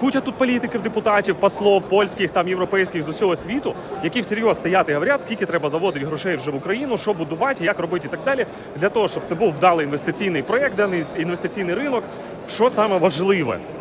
Куча тут політиків, депутатів, послов, польських, там європейських з усього світу, які всерйоз стоять і говорять, скільки треба заводити грошей вже в Україну, що будувати, як робити і так далі, для того, щоб це був вдалий інвестиційний проект, даний інвестиційний ринок. Що саме важливе,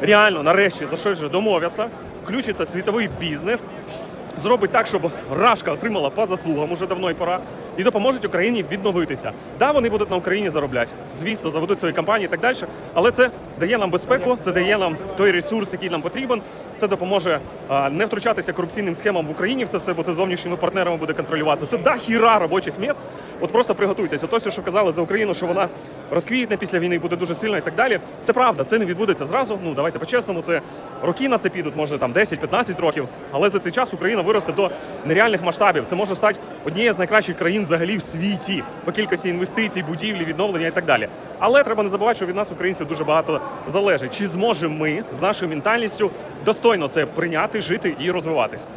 реально нарешті за щось вже домовляться, включиться світовий бізнес, зробить так, щоб Рашка отримала по заслугам уже давно і пора, і допоможуть Україні відновитися. Да, вони будуть на Україні заробляти. Звісно, заведуть свої компанії і так далі. Але це дає нам безпеку, це дає нам той ресурс, який нам потрібен. Це допоможе а, не втручатися корупційним схемам в Україні в це все, бо це зовнішніми партнерами буде контролюватися. Це да хіра робочих місць. От просто приготуйтеся. То, що казали за Україну, що вона розквітне після війни, буде дуже сильна і так далі. Це правда, це не відбудеться зразу. Ну давайте по-чесному. Це роки на це підуть, може там 10-15 років. Але за цей час Україна виросте до нереальних масштабів. Це може стати однією з найкращих країн взагалі в світі по кількості інвестицій, будівлі, відновлення і так далі. Але треба не забувати, що від нас, українців, дуже багато залежить. Чи зможемо ми з нашою ментальністю достойно це прийняти, жити і розвиватись?